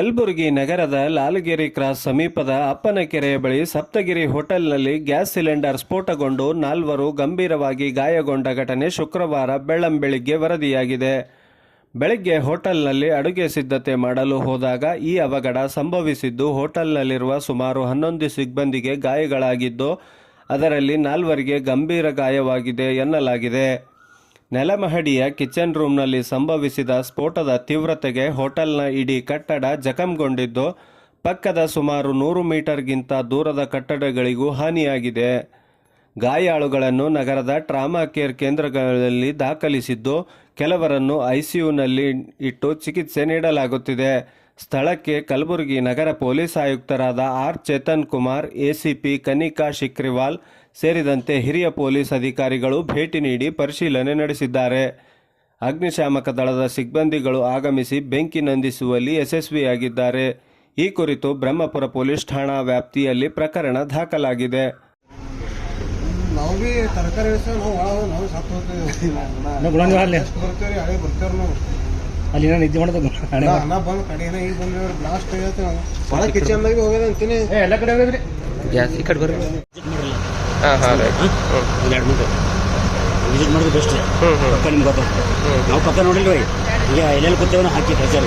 ಕಲಬುರಗಿ ನಗರದ ಲಾಲಗಿರಿ ಕ್ರಾಸ್ ಸಮೀಪದ ಅಪ್ಪನಕೆರೆಯ ಬಳಿ ಸಪ್ತಗಿರಿ ಹೋಟೆಲ್ನಲ್ಲಿ ಗ್ಯಾಸ್ ಸಿಲಿಂಡರ್ ಸ್ಫೋಟಗೊಂಡು ನಾಲ್ವರು ಗಂಭೀರವಾಗಿ ಗಾಯಗೊಂಡ ಘಟನೆ ಶುಕ್ರವಾರ ಬೆಳ್ಳಂಬೆಳಿಗ್ಗೆ ವರದಿಯಾಗಿದೆ. ಬೆಳಗ್ಗೆ ಹೋಟೆಲ್ನಲ್ಲಿ ಅಡುಗೆ ಸಿದ್ಧತೆ ಮಾಡಲು ಹೋದಾಗ ಈ ಅವಘಡ ಸಂಭವಿಸಿದ್ದು ಹೋಟೆಲ್ನಲ್ಲಿರುವ ಸುಮಾರು ಹನ್ನೊಂದು ಸಿಬ್ಬಂದಿಗೆ ಗಾಯಗಳಾಗಿದ್ದು, ಅದರಲ್ಲಿ ನಾಲ್ವರಿಗೆ ಗಂಭೀರ ಗಾಯವಾಗಿದೆ ಎನ್ನಲಾಗಿದೆ. ನೆಲಮಹಡಿಯ ಕಿಚನ್ ರೂಮ್ನಲ್ಲಿ ಸಂಭವಿಸಿದ ಸ್ಫೋಟದ ತೀವ್ರತೆಗೆ ಹೋಟೆಲ್ನ ಇಡೀ ಕಟ್ಟಡ ಜಖಂಗೊಂಡಿದ್ದು, ಪಕ್ಕದ ಸುಮಾರು ನೂರು ಮೀಟರ್ಗಿಂತ ದೂರದ ಕಟ್ಟಡಗಳಿಗೂ ಹಾನಿಯಾಗಿದೆ. ಗಾಯಾಳುಗಳನ್ನು ನಗರದ ಟ್ರಾಮಾ ಕೇರ್ ಕೇಂದ್ರಗಳಲ್ಲಿ ದಾಖಲಿಸಿದ್ದು, ಕೆಲವರನ್ನು ಐಸಿಯುನಲ್ಲಿ ಇಟ್ಟು ಚಿಕಿತ್ಸೆ ನೀಡಲಾಗುತ್ತಿದೆ. ಸ್ಥಳಕ್ಕೆ ಕಲಬುರಗಿ ನಗರ ಪೊಲೀಸ್ ಆಯುಕ್ತರಾದ ಆರ್. ಚೇತನ್ ಕುಮಾರ್ ಎಸಿಪಿ ಕನಿಕಾ ಶಿಕ್ರಿವಾಲ್ ಸೇರಿದಂತೆ ಹಿರಿಯ ಪೊಲೀಸ್ ಅಧಿಕಾರಿಗಳು ಭೇಟಿ ನೀಡಿ ಪರಿಶೀಲನೆ ನಡೆಸಿದ್ದಾರೆ. ಅಗ್ನಿಶಾಮಕ ದಳದ ಸಿಬ್ಬಂದಿಗಳು ಆಗಮಿಸಿ ಬೆಂಕಿ ನಂದಿಸುವಲ್ಲಿ ಯಶಸ್ವಿಯಾಗಿದ್ದಾರೆ. ಈ ಕುರಿತು ಬ್ರಹ್ಮಪುರ ಪೊಲೀಸ್ ಠಾಣಾ ವ್ಯಾಪ್ತಿಯಲ್ಲಿ ಪ್ರಕರಣ ದಾಖಲಾಗಿದೆ. ನಾವು ಬಿ ತರಕಾರಿ ವ್ಯವಸ್ಥೆ ನಾವು ಒಳ ನಾವು ಸತ್ತು ನಾವು ಗುಲಾಬಿ ಹಾಲೆ ಎಷ್ಟು ಬರ್ತೀವಿ ಹಳೆ ಬರ್ತೀವಿ ನಾವು. ಅಲ್ಲಿ ಏನೋ ನಿದ್ದೆ ಮಾಡೋದು ಅನ್ನ ಬಂದು ಕಡೆನ ಈಗ ಬಂದ್ರೆ ಬ್ಲಾಸ್ಟ್ ಆಗೈತೆ ನಾವು. ಒಳ ಕಿಚನ್ದಾಗ ಹೋಗ್ಯದ ಅಂತೀನಿ. ಎಲ್ಲ ಕಡೆ ಹೋಗಿದ್ರಿ ಗ್ಯಾಸ್ ಈ ಕಡೆ ಬರ್ರಿ. ಹಾಂ ಹಾಂ ರೈಟ್ ಹ್ಞೂ ಒಂದು ಎರಡು ಮೂರು ವಿಸಿಟ್ ಮಾಡೋದು ಬೆಸ್ಟ್ ಹ್ಞೂ ಪಕ್ಕ ನಿಮ್ಗೆ ಗೊತ್ತಾಗ್ತದೆ ನಾವು ಪಕ್ಕ ನೋಡಿಲ್ರಿ ಈಗ ಎಲ್ಲೆಲ್ಲಿ ಕೂತೇವೋ ಹಾಕಿ ಕಳ್ಸ್ಯಾರ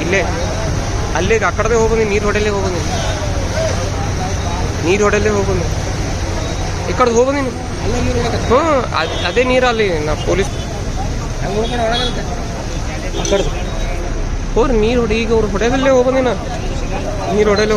ಇಲ್ಲೇ. ಅಲ್ಲೇ ಆ ಕಡೆ ಹೋಗುನಿ ನೀರು ಹೊಡೆಯಲ್ಲೇ ಹೋಗಿ ನೀರು ಹೊಡೆಯಲ್ಲೇ ಹೋಗುನಿ. ಈ ಕಡೆ ನೀನು? ಹ್ಞೂ ಅದ್- ಅದೇ ನೀರು ಅಲ್ಲಿ ನಾ ಪೊಲೀಸ್ ಹೋರಿ ನೀರು ಹೊಡಿ. ಈಗ ಅವ್ರು ಹೊಡೆದಲ್ಲೇ ಹೋಗ್ಬಂದಿ ನಾ ನೀರು ಹೊಡೆಯಲ್ಲೇ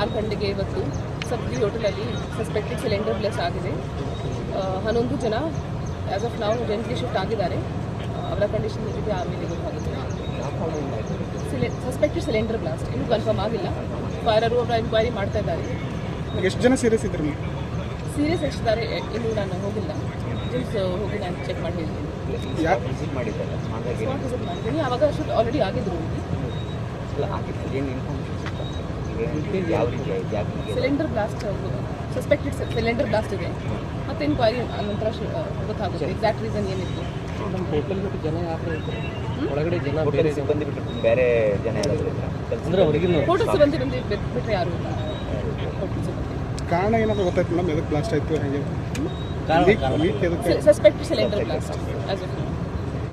ಆರು ಗಂಟೆಗೆ ಇವತ್ತು ಸಬ್ಜಿ ಹೋಟೆಲಲ್ಲಿ ಸಸ್ಪೆಕ್ಟೆಡ್ ಸಿಲಿಂಡರ್ ಬ್ಲೆಸ್ ಆಗಿದೆ. ಹನ್ನೊಂದು ಜನ ಆ್ಯಸ್ ಆಫ್ ನಾವು ಜೆಂಟ್ಲಿ ಶಿಫ್ಟ್ ಆಗಿದ್ದಾರೆ. ಅವರ ಕಂಡೀಷನ್ ಇದೆ ಆಮೇಲೆ ಗೊತ್ತಾಗುತ್ತೆ. ಸಿಲಿ ಸಸ್ಪೆಕ್ಟೆಡ್ ಸಿಲಿಂಡರ್ ಬ್ಲಾಸ್ಟ್ ಇನ್ನೂ ಕನ್ಫರ್ಮ್ ಆಗಿಲ್ಲ. ಫೈರರು ಅವರ ಎನ್ಕ್ವೈರಿ ಮಾಡ್ತಾ ಇದ್ದಾರೆ. ಎಷ್ಟು ಜನ ಸೀರಿಯಸ್ ಇದ್ರು ಸೀರಿಯಸ್ ಎಷ್ಟಿದ್ದಾರೆ? ಇನ್ನು ನಾನು ಹೋಗಿಲ್ಲ. ಜಿಮ್ಸ್ ಹೋಗಿ ನಾನು ಚೆಕ್ ಮಾಡಿ ಹೇಳ್ತೀನಿ. ಯಾಕೆ ಸ್ಪಾಟ್ ವಿಸಿಟ್ ಮಾಡ್ತೀನಿ ಆವಾಗ ಶೂಟ್ ಆಲ್ರೆಡಿ ಆಗಿದ್ರು cylinder blast suspected cylinder blast ಇದೆ. ಮತ್ತೆ ಇನ್ಕ್ವೈರಿ ನಂತರ ಗೊತ್ತಾಗುತ್ತೆ. ಎಕ್ಸಾಕ್ಟ್ ರೀಸನ್ ಏನಿತ್ತು? ಒಳಗಡೆ ಜನ ಹೋಟೆಲ್ ಸಿಬ್ಬಂದಿ ಬಿಟ್ಟು ಬೇರೆ ಜನ ಯಾರಾದ್ರು? ಅಂದ್ರೆ ಹೋಟೆಲ್ ಸಿಬ್ಬಂದಿ ಬಂದು ಯಾರು ಇಲ್ಲ? ಕಾರಣ ಏನಂತ ಗೊತ್ತಾಯ್ತು? ನಮ್ಮ ಎದಕ್ಕೆ ಬ್ಲಾಸ್ಟ್ ಆಯ್ತು? ಹಾಗೆ? Suspected cylinder blast as